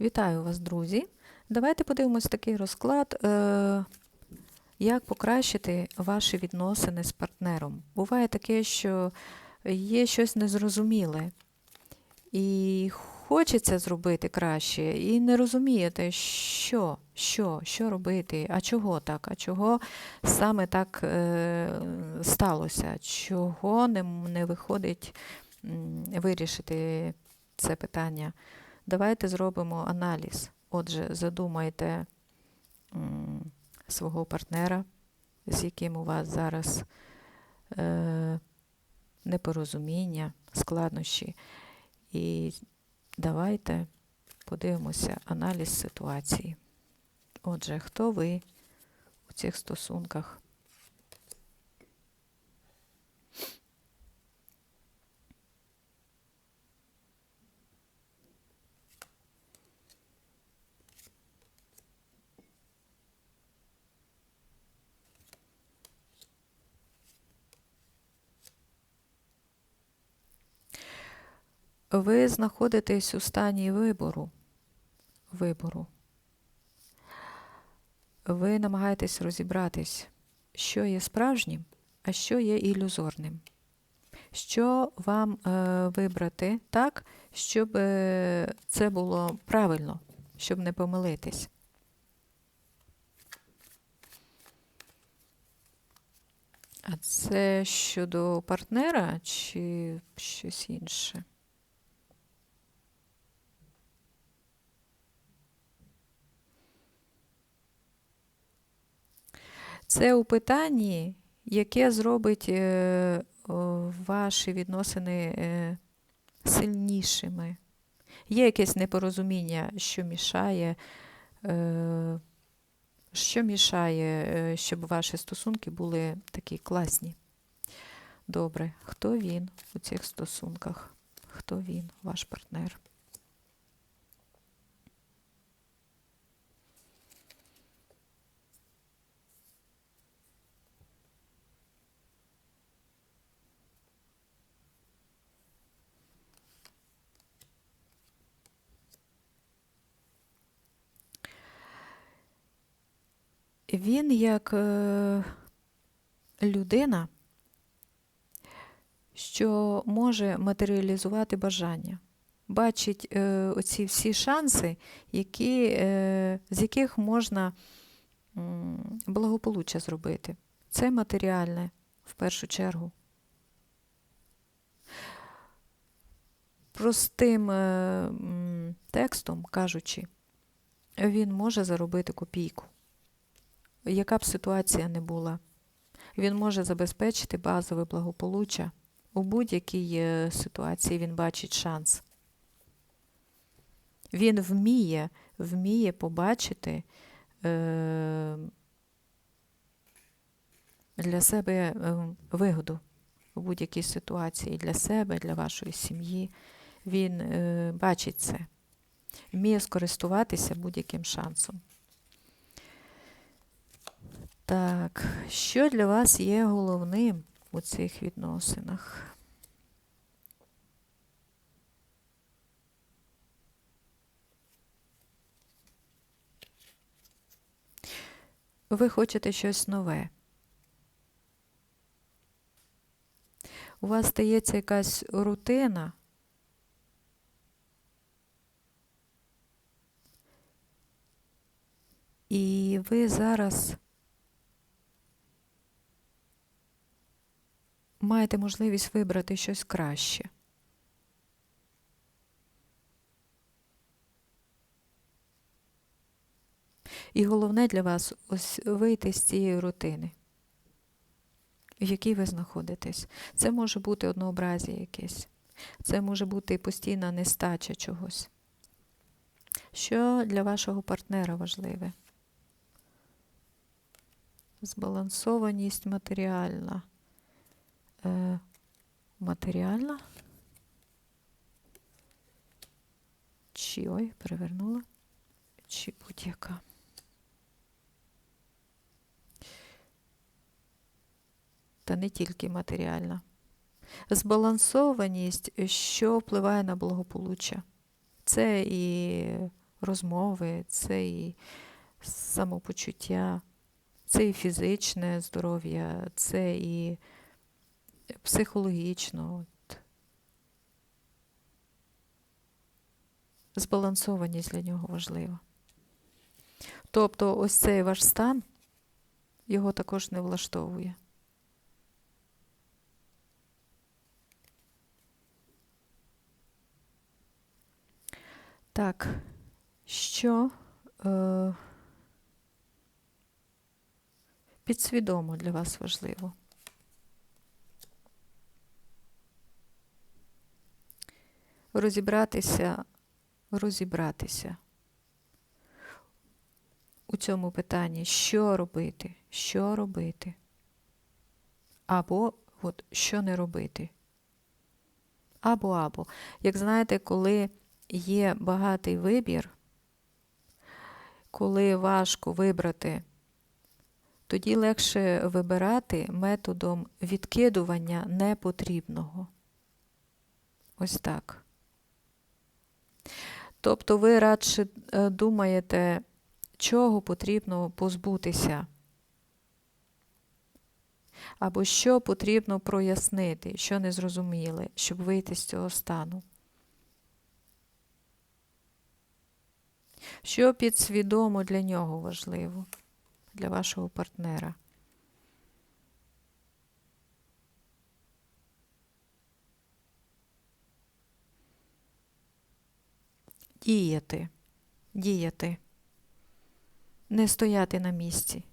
Вітаю вас, друзі! Давайте подивимось такий розклад, е, як покращити ваші відносини з партнером. Буває таке, що є щось незрозуміле, і хочеться зробити краще, і не розумієте, що, що, що робити, а чого так, а чого саме так е, сталося, чого не, виходить вирішити це питання. Давайте зробимо аналіз. Отже, задумайте свого партнера, з яким у вас зараз е, непорозуміння, складнощі. І давайте подивимося аналіз ситуації. Отже, хто ви у цих стосунках? Ви знаходитесь у стані вибору. Вибору. Ви намагаєтесь розібратись, що є справжнім, а що є ілюзорним. Що вам е, вибрати так, щоб е, це було правильно, щоб не помилитись. А це щодо партнера чи щось інше? Це у питанні, яке зробить е, ваші відносини е, сильнішими. Є якесь непорозуміння, що мішає, е, що мішає, щоб ваші стосунки були такі класні. Добре, хто він у цих стосунках? Хто він, ваш партнер? Він як е, людина, що може матеріалізувати бажання, бачить е, оці всі шанси, які, е, з яких можна благополуччя зробити. Це матеріальне в першу чергу. Простим текстом кажучи, він може заробити копійку яка б ситуація не була. Він може забезпечити базове благополуччя. У будь-якій е, ситуації він бачить шанс. Він вміє, вміє побачити е, для себе е, вигоду у будь-якій ситуації для себе, для вашої сім'ї. Він е, бачить це, вміє скористуватися будь-яким шансом. Так, що для вас є головним у цих відносинах? Ви хочете щось нове. У вас стається якась рутина. І ви зараз маєте можливість вибрати щось краще. І головне для вас ось вийти з цієї рутини, в якій ви знаходитесь. Це може бути однообразі якесь, це може бути постійна нестача чогось. Що для вашого партнера важливе? Збалансованість матеріальна матеріальна. Чи ой, перевернула, чи будь-яка. Та не тільки матеріальна. Збалансованість, що впливає на благополуччя. Це і розмови, це і самопочуття, це і фізичне здоров'я, це і психологічно. От. Збалансованість для нього важлива. Тобто ось цей ваш стан його також не влаштовує. Так, що е, підсвідомо для вас важливо? Розібратися, розібратися у цьому питанні, що робити, що робити, або от, що не робити. Або або. Як знаєте, коли є багатий вибір, коли важко вибрати, тоді легше вибирати методом відкидування непотрібного. Ось так. Тобто ви радше е, думаєте, чого потрібно позбутися, або що потрібно прояснити, що не зрозуміли, щоб вийти з цього стану. Що підсвідомо для нього важливо, для вашого партнера. Діяти, діяти, не стояти на місці.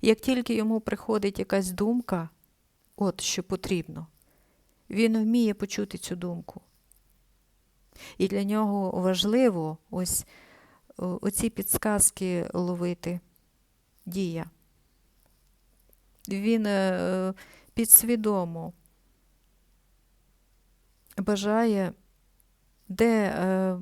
Як тільки йому приходить якась думка, от що потрібно, він вміє почути цю думку. І для нього важливо ось оці підсказки ловити дія. Він е, підсвідомо бажає, де е,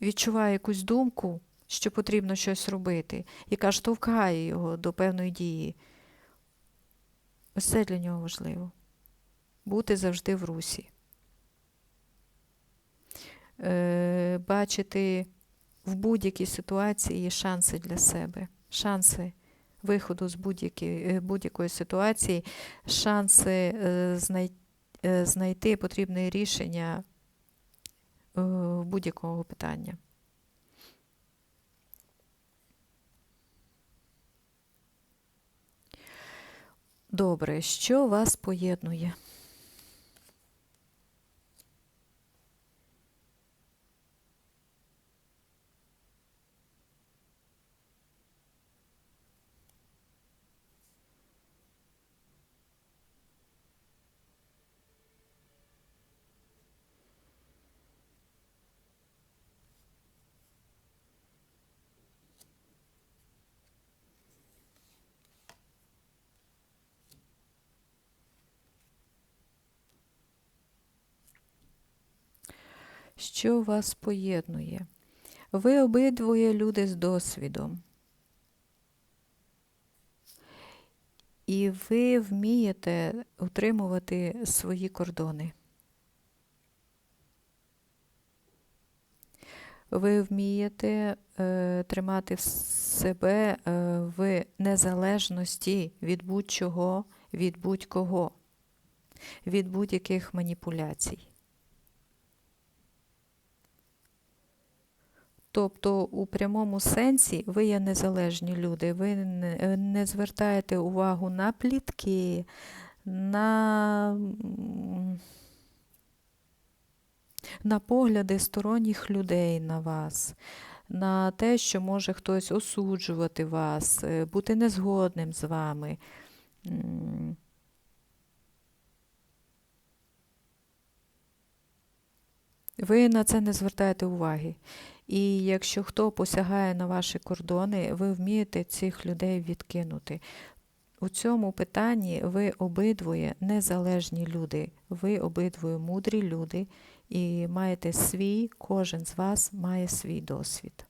відчуває якусь думку, що потрібно щось робити, яка штовхає його до певної дії. Ось це для нього важливо. Бути завжди в русі. Е, Бачити в будь-якій ситуації шанси для себе, шанси виходу з будь-якої будь ситуації, шанси е, знайти. Знайти потрібне рішення будь-якого питання. Добре, що вас поєднує? Що вас поєднує? Ви обидвоє люди з досвідом. І ви вмієте утримувати свої кордони. Ви вмієте е, тримати себе е, в незалежності від будь-чого, від будь-кого, від будь-яких маніпуляцій. Тобто, у прямому сенсі ви є незалежні люди, ви не звертаєте увагу на плітки, на на погляди сторонніх людей на вас, на те, що може хтось осуджувати вас, е, бути незгодним з вами. Ви на це не звертаєте уваги. І якщо хто посягає на ваші кордони, ви вмієте цих людей відкинути. У цьому питанні ви обидвоє незалежні люди, ви обидвоє мудрі люди і маєте свій, кожен з вас має свій досвід.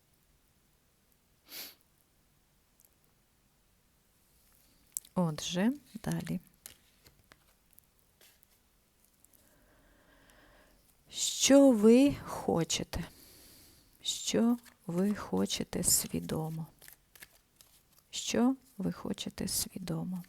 Отже, далі. Що ви хочете? Що ви хочете свідомо? Що ви хочете свідомо?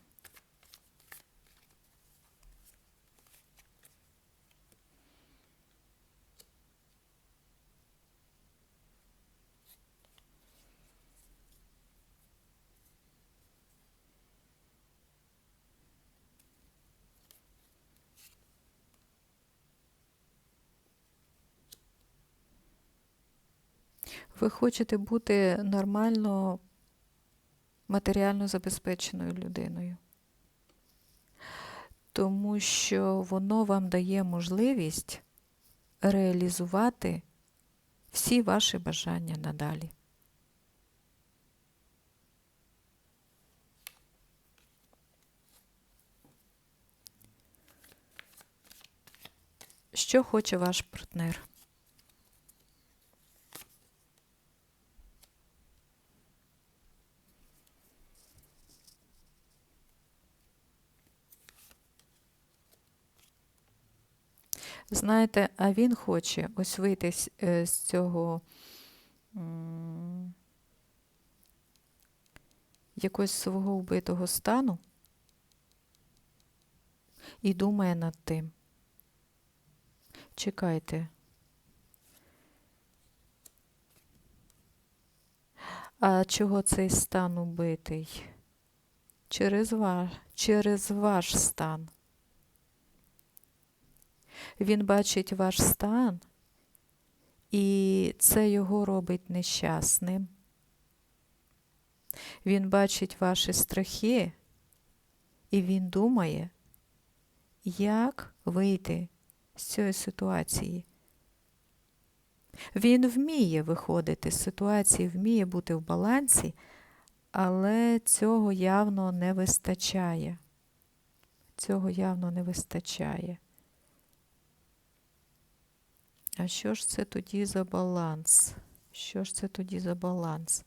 Ви хочете бути нормально матеріально забезпеченою людиною. Тому що воно вам дає можливість реалізувати всі ваші бажання надалі. Що хоче ваш партнер? Знаєте, а він хоче ось вийти з, е, цього якогось свого вбитого стану і думає над тим. Чекайте. А чого цей стан убитий? Через ваш, через ваш стан. Він бачить ваш стан, і це його робить нещасним. Він бачить ваші страхи, і він думає, як вийти з цієї ситуації. Він вміє виходити з ситуації, вміє бути в балансі, але цього явно не вистачає. Цього явно не вистачає. А що ж це тоді за баланс? Що ж це тоді за баланс,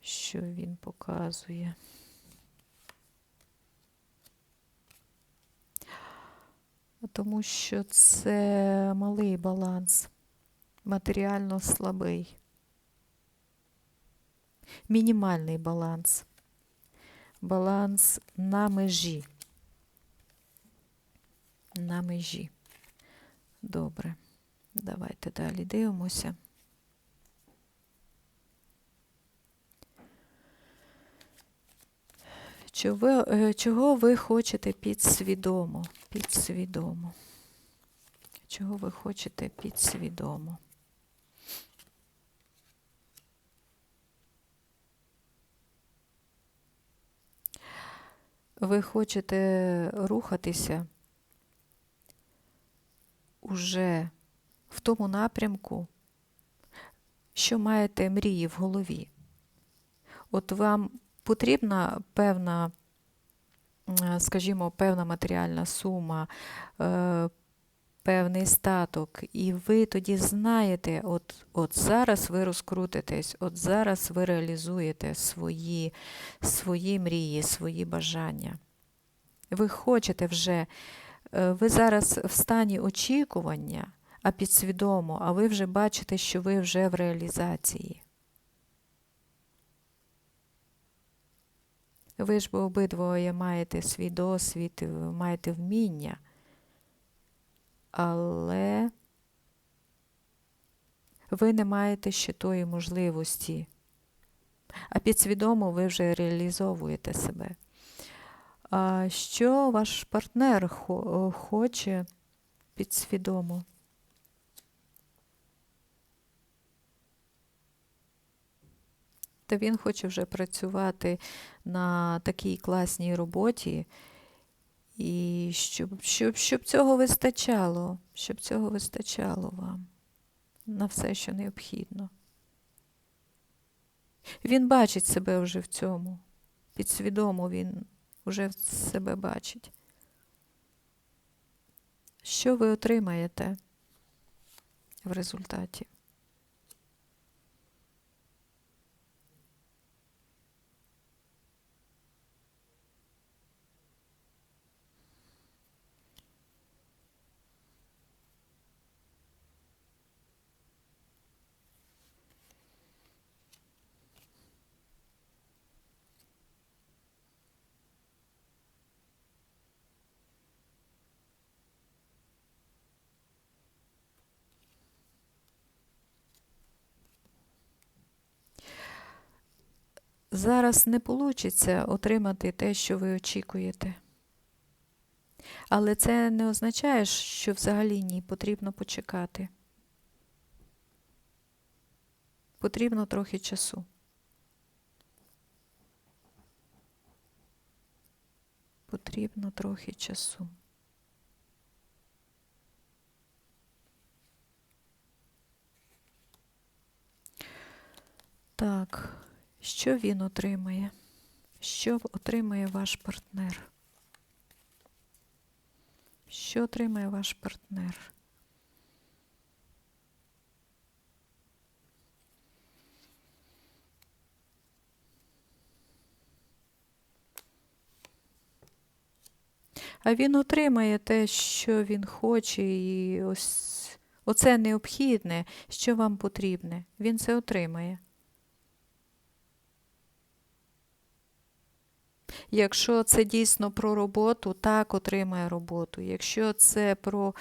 що він показує? Тому що це малий баланс, матеріально слабий, мінімальний баланс, баланс на межі. На межі. Добре. Давайте далі дивимося. Чого, е, чого ви хочете підсвідомо? Підсвідомо. Чого ви хочете підсвідомо? Ви хочете рухатися уже в тому напрямку, що маєте мрії в голові. От вам потрібна певна, скажімо, певна матеріальна сума, е, певний статок, і ви тоді знаєте, от, от зараз ви розкрутитесь, от зараз ви реалізуєте свої, свої мрії, свої бажання. Ви хочете вже, е, ви зараз в стані очікування а підсвідомо, а ви вже бачите, що ви вже в реалізації. Ви ж бо обидвоє маєте свій досвід, маєте вміння, але ви не маєте ще тої можливості, а підсвідомо ви вже реалізовуєте себе. Що ваш партнер хоче підсвідомо? Та він хоче вже працювати на такій класній роботі, і щоб, щоб, щоб цього вистачало, щоб цього вистачало вам на все, що необхідно. Він бачить себе вже в цьому. Підсвідомо він вже себе бачить. Що ви отримаєте в результаті? Зараз не вийде отримати те, що ви очікуєте. Але це не означає, що взагалі ні, потрібно почекати. Потрібно трохи часу. Потрібно трохи часу. Так, що він отримає? Що отримає ваш партнер? Що отримає ваш партнер? А він отримає те, що він хоче, і ось оце необхідне, що вам потрібне. Він це отримає. Якщо це дійсно про роботу, так отримає роботу. Якщо це про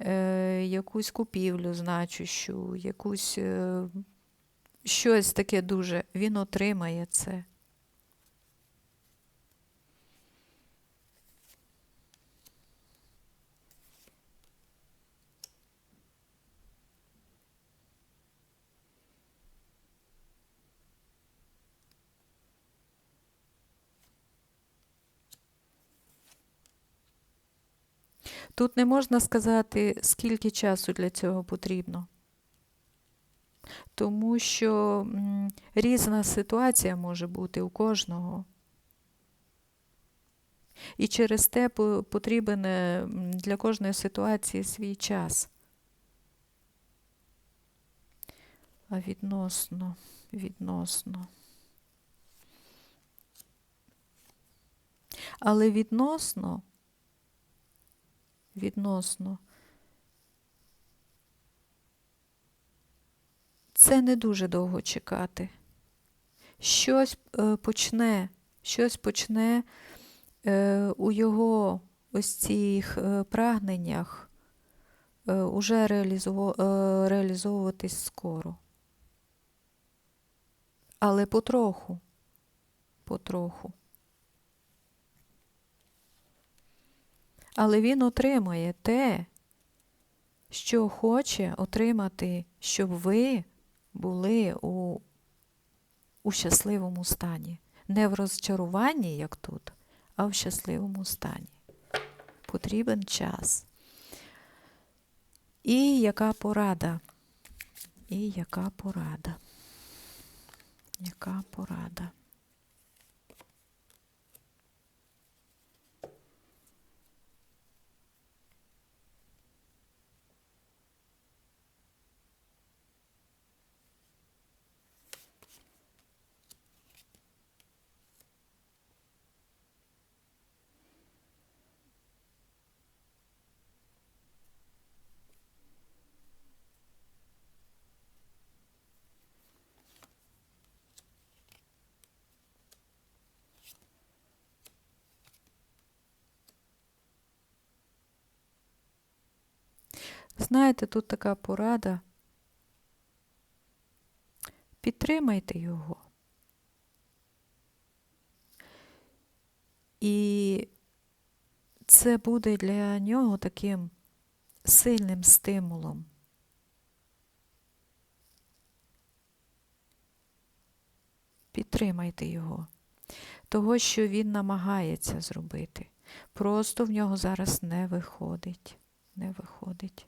е, якусь купівлю значущу, якусь е, щось таке дуже, він отримає це. Тут не можна сказати, скільки часу для цього потрібно. Тому що різна ситуація може бути у кожного. І через те потрібен е, для кожної ситуації свій час. А відносно, відносно. Але відносно відносно. Це не дуже довго чекати. Щось е, почне, щось почне е, у його ось цих е, прагненнях уже реалізовуватись скоро. Але потроху, потроху. Але він отримає те, що хоче отримати, щоб ви були у, у щасливому стані. Не в розчаруванні, як тут, а в щасливому стані. Потрібен час. І яка порада? І яка порада? Яка порада? Знаєте, тут така порада. Підтримайте його. І це буде для нього таким сильним стимулом. Підтримайте його, того, що він намагається зробити. Просто в нього зараз не виходить. Не виходить.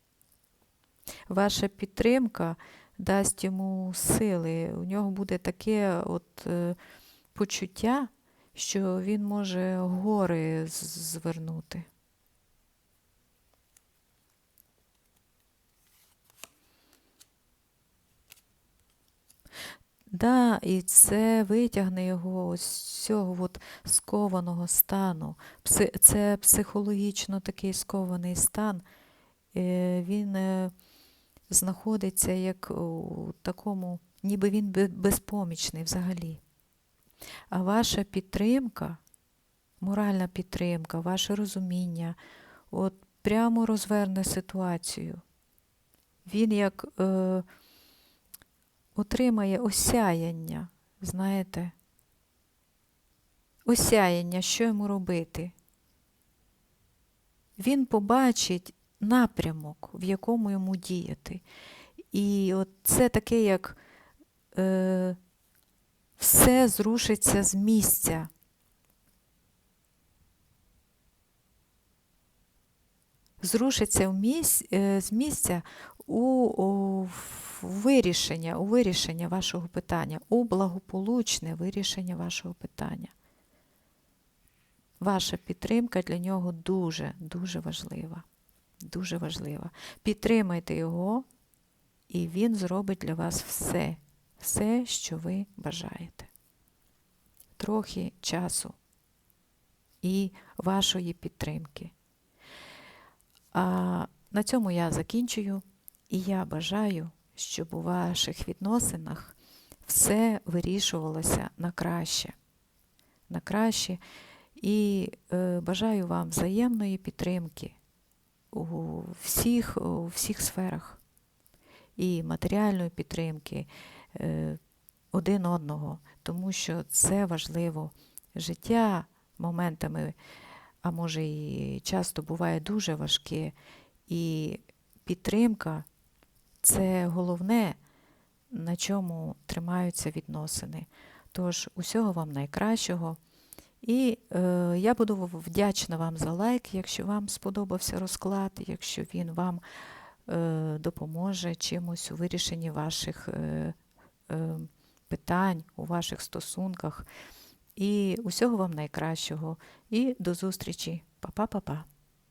Ваша підтримка дасть йому сили. У нього буде таке от е, почуття, що він може гори звернути. Да, і це витягне його з цього от скованого стану. Це психологічно такий скований стан. Е, Він е, знаходиться як у такому, ніби він безпомічний взагалі. А ваша підтримка, моральна підтримка, ваше розуміння, от прямо розверне ситуацію. Він як е, отримає осяяння, знаєте, осяяння, що йому робити. Він побачить напрямок, в якому йому діяти. І от це таке, як е, все зрушиться з місця. Зрушиться в місць, е, з місця у, у вирішення, у вирішення вашого питання, у благополучне вирішення вашого питання. Ваша підтримка для нього дуже, дуже важлива. Дуже важлива. Підтримайте його, і він зробить для вас все, все, що ви бажаєте. Трохи часу і вашої підтримки. А на цьому я закінчую, і я бажаю, щоб у ваших відносинах все вирішувалося на краще. На краще. І е, бажаю вам взаємної підтримки у всіх, у всіх сферах. І матеріальної підтримки е, один одного, тому що це важливо. Життя моментами, а може і часто буває дуже важке. І підтримка це головне, на чому тримаються відносини. Тож, усього вам найкращого. І е, я буду вдячна вам за лайк, якщо вам сподобався розклад, якщо він вам е, допоможе чимось у вирішенні ваших е, е, питань, у ваших стосунках. І усього вам найкращого. І до зустрічі. Па-па-па-па.